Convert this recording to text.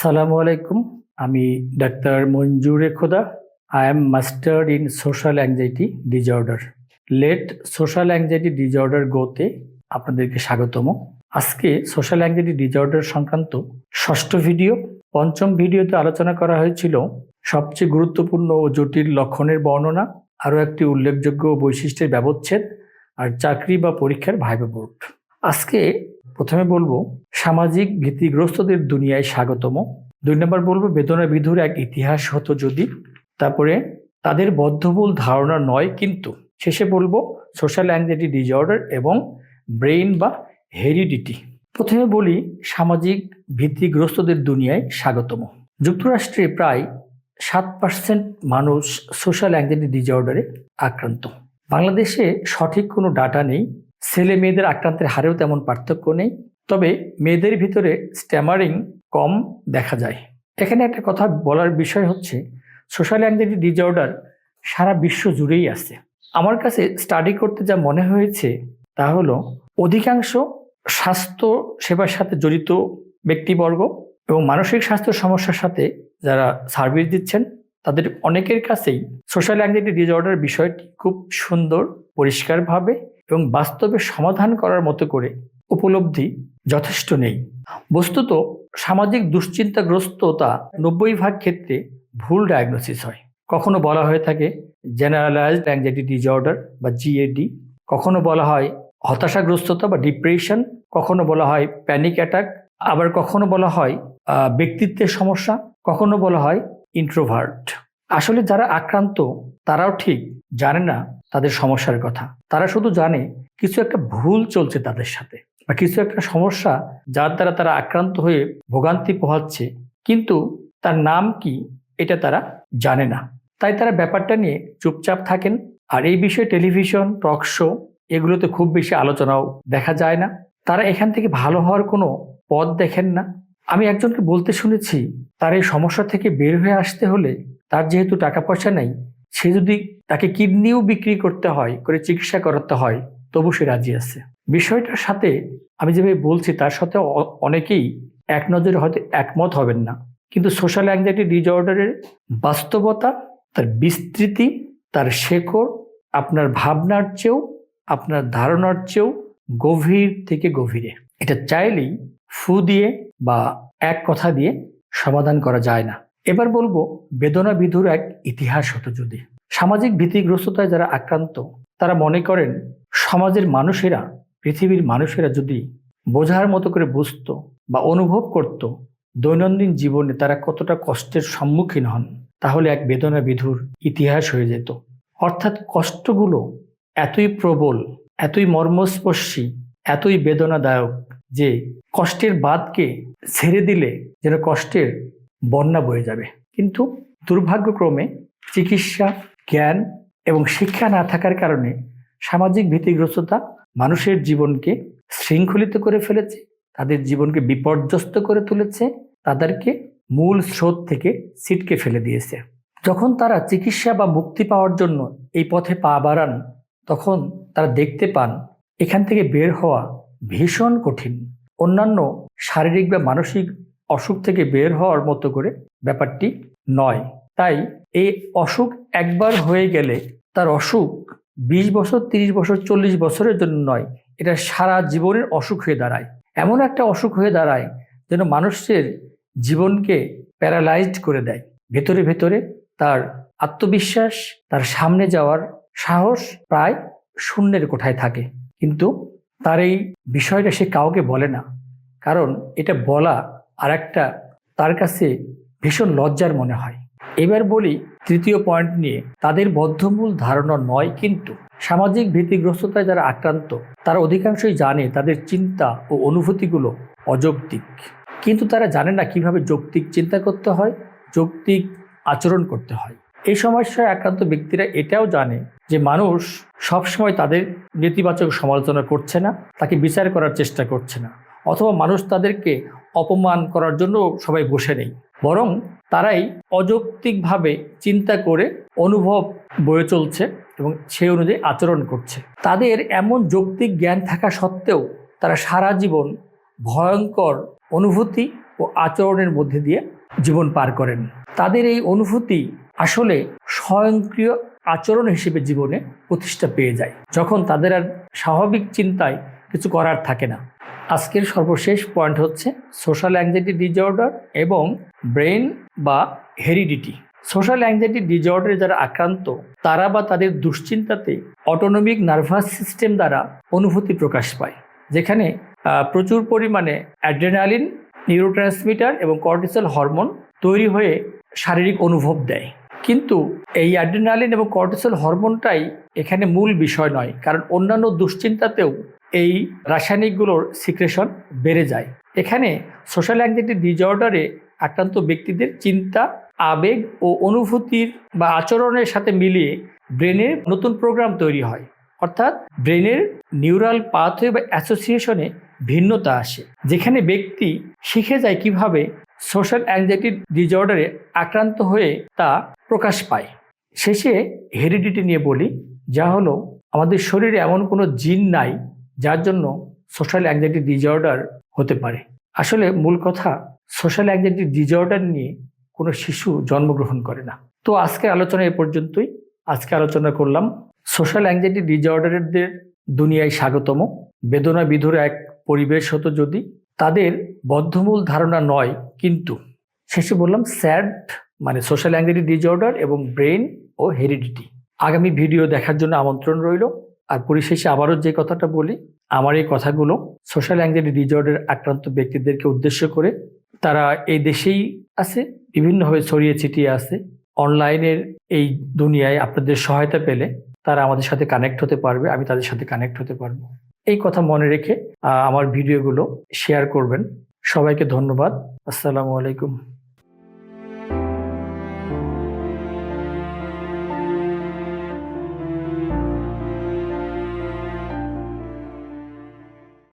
আসসালামু আলাইকুম। আমি doctor Monjure Khoda. I am mastered in social anxiety disorder let social anxiety disorder গোতে আপনাদেরকে স্বাগতম। আজকে সোশ্যাল অ্যাংজাইটি ডিজঅর্ডার সংক্রান্ত ষষ্ঠ ভিডিও পঞ্চম ভিডিওতে আলোচনা করা হয়েছিল সবচেয়ে গুরুত্বপূর্ণ ও জটিল লক্ষণের বর্ণনা, আরও একটি উল্লেখযোগ্য বৈশিষ্ট্যের ব্যবচ্ছেদ আর চাকরি বা পরীক্ষার ভাইবা বোর্ড। আজকে প্রথমে বলব, সামাজিক ভীতিগ্রস্তদের দুনিয়ায় স্বাগতম। দুই নম্বর বলব, বেদনা বিধুর এক ইতিহাস হতো যদি, তারপরে তাদের বদ্ধমূল ধারণা নয় কিন্তু। শেষে বলব সোশ্যাল অ্যাংজাইটি ডিজঅর্ডার এবং ব্রেইন বা হেরিডিটি প্রথমে বলি, সামাজিক ভীতিগ্রস্তদের দুনিয়ায় স্বাগতম। যুক্তরাষ্ট্রে প্রায় সাত পার্সেন্ট মানুষ সোশ্যাল অ্যাংজাইটি ডিজঅর্ডারে আক্রান্ত। বাংলাদেশে সঠিক কোনো ডাটা নেই ছেলে মেয়েদের আক্রান্তের হারেও তেমন পার্থক্য নেই, তবে মেয়েদের ভিতরে স্ট্যামারিং কম দেখা যায়। এখানে একটা কথা বলার বিষয় হচ্ছে, সোশ্যাল অ্যাংজাইটি ডিজঅর্ডার সারা বিশ্ব জুড়েই আছে। আমার কাছে স্টাডি করতে যা মনে হয়েছে, তা হলো, অধিকাংশ স্বাস্থ্য সেবার সাথে জড়িত ব্যক্তিবর্গ এবং মানসিক স্বাস্থ্য সমস্যার সাথে যারা সার্ভিস দিচ্ছেন, তাদের অনেকের কাছেই সোশ্যাল অ্যাংজাইটি ডিজঅর্ডার বিষয়টি খুব সুন্দর, পরিষ্কারভাবে এবং বাস্তবে সমাধান করার মতো করে উপলব্ধি যথেষ্ট নেই। বস্তুত সামাজিক দুশ্চিন্তাগ্রস্ততা নব্বই ভাগ ক্ষেত্রে ভুল ডায়াগনোসিস হয়। কখনো বলা হয়ে থাকে জেনারেলাইজড অ্যাংজাইটি ডিজঅর্ডার বা জিএডি কখনো বলা হয় হতাশাগ্রস্ততা বা ডিপ্রেশন কখনো বলা হয় প্যানিক অ্যাটাক আবার কখনো বলা হয় ব্যক্তিত্বের সমস্যা, কখনো বলা হয় ইন্ট্রোভার্ট আসলে যারা আক্রান্ত তারাও ঠিক জানে না তাদের সমস্যার কথা। তারা শুধু জানে কিছু একটা ভুল চলছে তাদের সাথে বা কিছু একটা সমস্যা যার দ্বারা তারা আক্রান্ত হয়ে ভোগান্তি পোহাচ্ছে, কিন্তু তার নাম কি এটা তারা জানে না। তাই তারা ব্যাপারটা নিয়ে চুপচাপ থাকেন। আর এই বিষয়ে টেলিভিশন, টক শো এগুলোতে খুব বেশি আলোচনাও দেখা যায় না। তারা এখান থেকে ভালো হওয়ার কোনো পথ দেখেন না। আমি একজনকে বলতে শুনেছি, তার এই সমস্যা থেকে বের হয়ে আসতে হলে তার যেহেতু টাকা পয়সা নেই সে যদি তাকে কিডনিও বিক্রি করতে হয়, করে চিকিৎসা করাতে হয়, তবু সে রাজি আছে। বিষয়টার সাথে আমি যেভাবে বলছি, তার সাথে অনেকেই এক নজরে হয়তো একমত হবেন না। কিন্তু সোশ্যাল অ্যাংজাইটি ডিজঅর্ডারের বাস্তবতা, তার বিস্তৃতি, তার শেকড়, আপনার ভাবনার চেয়েও, আপনার ধারণার চেয়েও গভীর থেকে গভীরে। এটা চাইলেই ফু দিয়ে বা এক কথা দিয়ে সমাধান করা যায় না। এবার বলব বেদনা বিধুর এক ইতিহাস হতো যদি। সামাজিক ভীতিগ্রস্ততায় যারা আক্রান্ত, তারা মনে করেন, সমাজের মানুষেরা, পৃথিবীর মানুষেরা যদি বোঝার মতো করে বুঝতো বা অনুভব করত দৈনন্দিন জীবনে তারা কতটা কষ্টের সম্মুখীন হন, তাহলে এক বেদনা বিধুর ইতিহাস হয়ে যেত। অর্থাৎ কষ্টগুলো এতই প্রবল, এতই মর্মস্পর্শী, এতই বেদনাদায়ক যে কষ্টের বাদকে ছেড়ে দিলে যেন কষ্টের বন্যা বয়ে যাবে। কিন্তু দুর্ভাগ্যক্রমে চিকিৎসা, জ্ঞান এবং শিক্ষা না থাকার কারণে সামাজিক ভীতিগ্রস্ততা মানুষের জীবনকে শৃঙ্খলিত করে ফেলেছে, তাদের জীবনকে বিপর্যস্ত করে তুলেছে, তাদেরকে মূল স্রোত থেকে ছিটকে ফেলে দিয়েছে। যখন তারা চিকিৎসা বা মুক্তি পাওয়ার জন্য এই পথে পা বাড়ান, তখন তারা দেখতে পান, এখান থেকে বের হওয়া ভীষণ কঠিন। অন্যান্য শারীরিক বা মানসিক অসুখ থেকে বের হওয়ার মতো করে ব্যাপারটি নয়। তাই এই অসুখ একবার হয়ে গেলে তার অসুখ বিশ বছর, তিরিশ বছর, চল্লিশ বছরের জন্য নয়, এটা সারা জীবনের অসুখ হয়ে দাঁড়ায়। এমন একটা অসুখ হয়ে দাঁড়ায় যেন মানুষের জীবনকে প্যারালাইজড করে দেয়। ভেতরে ভেতরে তার আত্মবিশ্বাস, তার সামনে যাওয়ার সাহস প্রায় শূন্যের কোঠায় থাকে। কিন্তু তার এই বিষয়টা সে কাউকে বলে না। কারণ এটা বলা আর একটা তার কাছে ভীষণ লজ্জার মনে হয়। এবার বলি তৃতীয় পয়েন্ট নিয়ে, তাদের বদ্ধমূল ধারণা নয় কিন্তু। সামাজিক ভীতিগ্রস্ততায় যারা আক্রান্ত, তারা অধিকাংশই জানে তাদের চিন্তা ও অনুভূতিগুলো অযৌক্তিক। কিন্তু তারা জানে না কীভাবে যৌক্তিক চিন্তা করতে হয়, যৌক্তিক আচরণ করতে হয়। এই সমস্যায় আক্রান্ত ব্যক্তিরা এটাও জানে যে মানুষ সবসময় তাদের নেতিবাচক সমালোচনা করছে না, তাকে বিচার করার চেষ্টা করছে না। অথবা মানুষ তাদেরকে অপমান করার জন্য সবাই বসে নেই। বরং তারাই অযৌক্তিকভাবে চিন্তা করে অনুভব বয়ে চলছে এবং সেই অনুযায়ী আচরণ করছে। তাদের এমন যৌক্তিক জ্ঞান থাকা সত্ত্বেও তারা সারা জীবন ভয়ঙ্কর অনুভূতি ও আচরণের মধ্যে দিয়ে জীবন পার করেন। তাদের এই অনুভূতি আসলে স্বয়ংক্রিয় আচরণ হিসেবে জীবনে প্রতিষ্ঠা পেয়ে যায়। যখন তাদের আর স্বাভাবিক চিন্তায় কিছু করার থাকে না। আজকের সর্বশেষ পয়েন্ট হচ্ছে সোশ্যাল অ্যাংজাইটি ডিজঅর্ডার এবং ব্রেন বা হেরিডিটি সোশ্যাল অ্যাংজাইটি ডিজঅর্ডারে যারা আক্রান্ত, তারা বা তাদের দুশ্চিন্তাতে অটোনমিক নার্ভাস সিস্টেম দ্বারা অনুভূতি প্রকাশ পায়, যেখানে প্রচুর পরিমাণে অ্যাড্রেনালিন নিউরোট্রান্সমিটার এবং কর্টিসল হরমোন তৈরি হয়ে শারীরিক অনুভব দেয়। কিন্তু এই অ্যাড্রেনালিন এবং কর্টিসল হরমোনটাই এখানে মূল বিষয় নয়, কারণ অন্যান্য দুশ্চিন্তাতেও এই রাসায়নিকগুলোর সিক্রেশন বেড়ে যায়। এখানে সোশ্যাল অ্যাংজাইটি ডিজঅর্ডারে আক্রান্ত ব্যক্তিদের চিন্তা, আবেগ ও অনুভূতির বা আচরণের সাথে মিলিয়ে ব্রেনের নতুন প্রোগ্রাম তৈরি হয়। অর্থাৎ ব্রেনের নিউরাল পাথওয়ে বা অ্যাসোসিয়েশনে ভিন্নতা আসে, যেখানে ব্যক্তি শিখে যায় কীভাবে সোশ্যাল অ্যাংজাইটি ডিজঅর্ডারে আক্রান্ত হয়ে তা প্রকাশ পায়। শেষে হেরিডিটি নিয়ে বলি, যা হলো আমাদের শরীরে এমন কোনো জিন নাই যার জন্য সোশ্যাল অ্যাংজাইটি ডিজঅর্ডার হতে পারে। আসলে মূল কথা সোশ্যাল অ্যাংজাইটি ডিজঅর্ডার নিয়ে কোনো শিশু জন্মগ্রহণ করে না। তো আজকে আলোচনা এ পর্যন্তই। আজকে আলোচনা করলাম সোশ্যাল অ্যাংজাইটি ডিজঅর্ডারদের দুনিয়ায় স্বাগতম। বেদনা বিধুর এক পরিবেশ হতো যদি, তাদের বদ্ধমূল ধারণা নয়, কিন্তু শেষে বললাম স্যাড মানে সোশ্যাল অ্যাংজাইটি ডিজঅর্ডার এবং ব্রেন ও হেরিডিটি আগামী ভিডিও দেখার জন্য আমন্ত্রণ রইল। আর পরিশেষে আবারও যে কথাটা বলি, আমার এই কথাগুলো সোশ্যাল অ্যাংজাইটি ডিজঅর্ডার আক্রান্ত ব্যক্তিদেরকে উদ্দেশ্য করে তারা এই দেশেই আছে, বিভিন্নভাবে ছড়িয়ে ছিটিয়ে আছে। অনলাইনের এই দুনিয়ায় আপনাদের সহায়তা পেলে তারা আমাদের সাথে কানেক্ট হতে পারবে, আমি তাদের সাথে কানেক্ট হতে পারব। এই কথা মনে রেখে আমার ভিডিওগুলো শেয়ার করবেন। সবাইকে ধন্যবাদ। আসসালামু আলাইকুম।